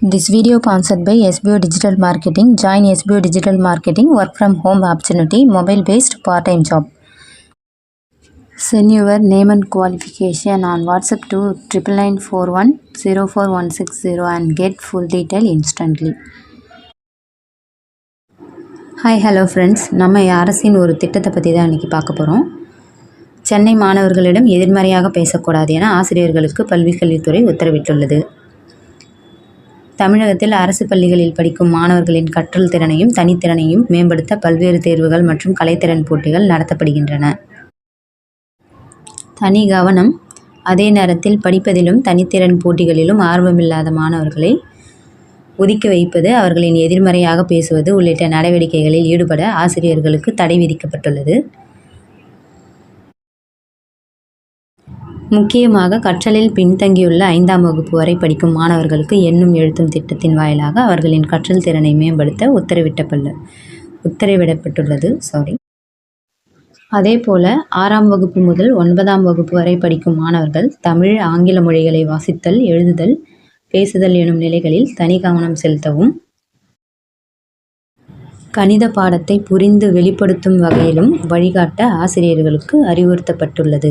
This video sponsored by SBO Digital Marketing. Join SBO Digital Marketing work from home opportunity, mobile based part time job. Send your name and qualification on WhatsApp to 9941 and get full detail instantly. Hi hello friends நம்ம அரசின் ஒரு திட்டத்தை பற்றி தான் இன்றைக்கி பார்க்க போகிறோம் சென்னை மாணவர்களிடம் எதிர்மறையாக பேசக்கூடாது என ஆசிரியர்களுக்கு பல்விக்கல்வித்துறை உத்தரவிட்டுள்ளது தமிழகத்தில் அரசு பள்ளிகளில் படிக்கும் மாணவர்களின் கற்றல் திறனையும் தனித்திறனையும் மேம்படுத்த பல்வேறு தேர்வுகள் மற்றும் கலைத்திறன் போட்டிகள் நடத்தப்படுகின்றன. தனி கவனம். அதே நேரத்தில் படிப்பதிலும் தனித்திறன் போட்டிகளிலும் ஆர்வமில்லாத மாணவர்களை ஒதுக்கி வைப்பது அவர்களின் எதிர்மறையாக பேசுவது உள்ளிட்ட நடவடிக்கைகளில் ஈடுபட ஆசிரியர்களுக்கு தடை விதிக்கப்பட்டுள்ளது. முக்கியமாக கற்றலில் பின்தங்கியுள்ள ஐந்தாம் வகுப்பு வரை படிக்கும் மாணவர்களுக்கு எண்ணும் எழுத்தும் திட்டத்தின் வாயிலாக அவர்களின் கற்றல் திறனை மேம்படுத்த உத்தரவிட்டப்பள்ள உத்தரவிடப்பட்டுள்ளது. சாரி அதேபோல ஆறாம் வகுப்பு முதல் ஒன்பதாம் வகுப்பு வரை படிக்கும் மாணவர்கள் தமிழ் ஆங்கில மொழிகளை வாசித்தல் எழுதுதல் பேசுதல் எனும் நிலைகளில் தனி கவனம் செலுத்தவும் கணித பாடத்தை புரிந்து வெளிப்படுத்தும் வகையிலும் வழிகாட்ட ஆசிரியர்களுக்கு அறிவுறுத்தப்பட்டுள்ளது.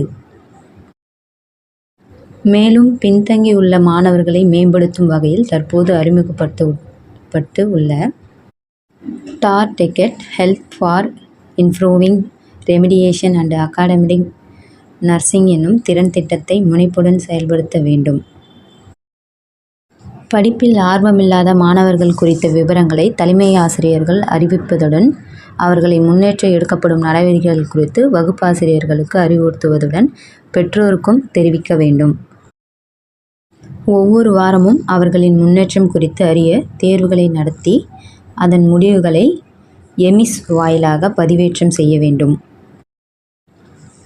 மேலும் பின்தங்கியுள்ள மாணவர்களை மேம்படுத்தும் வகையில் தற்போது அறிமுகப்படுத்தப்பட்டு உள்ள target help for improving remediation and academic nursing என்னும் திறன் திட்டத்தை முனைப்புடன் செயல்படுத்த வேண்டும். படிப்பில் ஆர்வமில்லாத மாணவர்கள் குறித்த விவரங்களை தலைமை ஆசிரியர்கள் அறிவிப்பதுடன் அவர்களை முன்னேற்ற எடுக்கப்படும் நடவடிக்கைகள் குறித்து வகுப்பாசிரியர்களுக்கு அறிவுறுத்துவதுடன் பெற்றோருக்கும் தெரிவிக்க வேண்டும். ஒவ்வொரு வாரமும் அவர்களின் முன்னேற்றம் குறித்து அறிய தேர்வுகளை நடத்தி அதன் முடிவுகளை எமிஸ் வாயிலாக பதிவேற்றம் செய்ய வேண்டும்.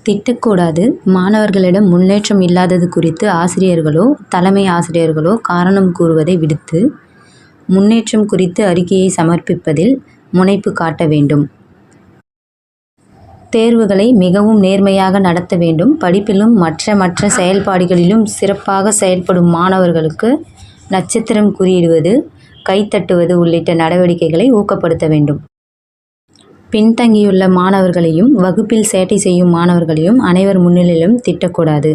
திட்டக்கூடாது. மாணவர்களிடம் முன்னேற்றம் இல்லாதது குறித்து ஆசிரியர்களோ தலைமை ஆசிரியர்களோ காரணம் கூறுவதை விடுத்து முன்னேற்றம் குறித்து அறிக்கையை சமர்ப்பிப்பதில் முனைப்பு காட்ட வேண்டும். தேர்வுகளை மிகவும் நேர்மையாக நடத்த வேண்டும். படிப்பிலும் மற்ற மற்ற செயல்பாடுகளிலும் சிறப்பாக செயல்படும் மாணவர்களுக்கு நட்சத்திரம் குறியிடுவது கைத்தட்டுவது உள்ளிட்ட நடவடிக்கைகளை ஊக்கப்படுத்த வேண்டும். பின்தங்கியுள்ள மாணவர்களையும் வகுப்பில் சேட்டை செய்யும் மாணவர்களையும் அனைவர் முன்னிலையிலும் திட்டக்கூடாது.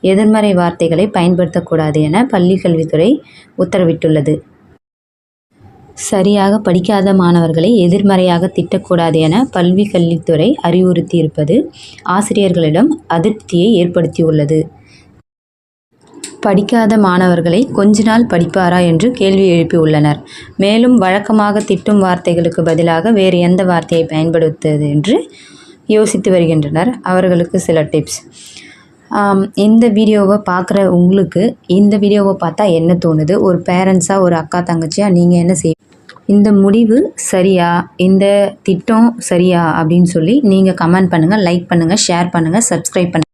எதிர்மறை வார்த்தைகளை பயன்படுத்தக்கூடாது என பள்ளி கல்வித்துறை உத்தரவிட்டுள்ளது. சரியாக படிக்காத மாணவர்களை எதிர்மறையாக திட்டக்கூடாது என பல்வி கல்வித்துறை அறிவுறுத்தியிருப்பது ஆசிரியர்களிடம் அதிருப்தியை ஏற்படுத்தியுள்ளது. படிக்காத மாணவர்களை கொஞ்ச நாள் படிப்பாரா என்று கேள்வி எழுப்பியுள்ளனர். மேலும் வழக்கமாக திட்டும் வார்த்தைகளுக்கு பதிலாக வேறு எந்த வார்த்தையை பயன்படுத்துவது என்று யோசித்து வருகின்றனர். அவர்களுக்கு சில டிப்ஸ். இந்த வீடியோவை பார்க்குற உங்களுக்கு இந்த வீடியோவை பார்த்தா என்ன தோணுது? ஒரு பேரண்ட்ஸாக ஒரு அக்கா தங்கச்சியாக நீங்கள் என்ன செய் இந்த முடிவு சரியா? இந்த திட்டம் சரியா? அப்படின்னு சொல்லி நீங்கள் கமெண்ட் பண்ணுங்கள் லைக் பண்ணுங்கள் ஷேர் பண்ணுங்கள் சப்ஸ்கிரைப் பண்ணுங்கள்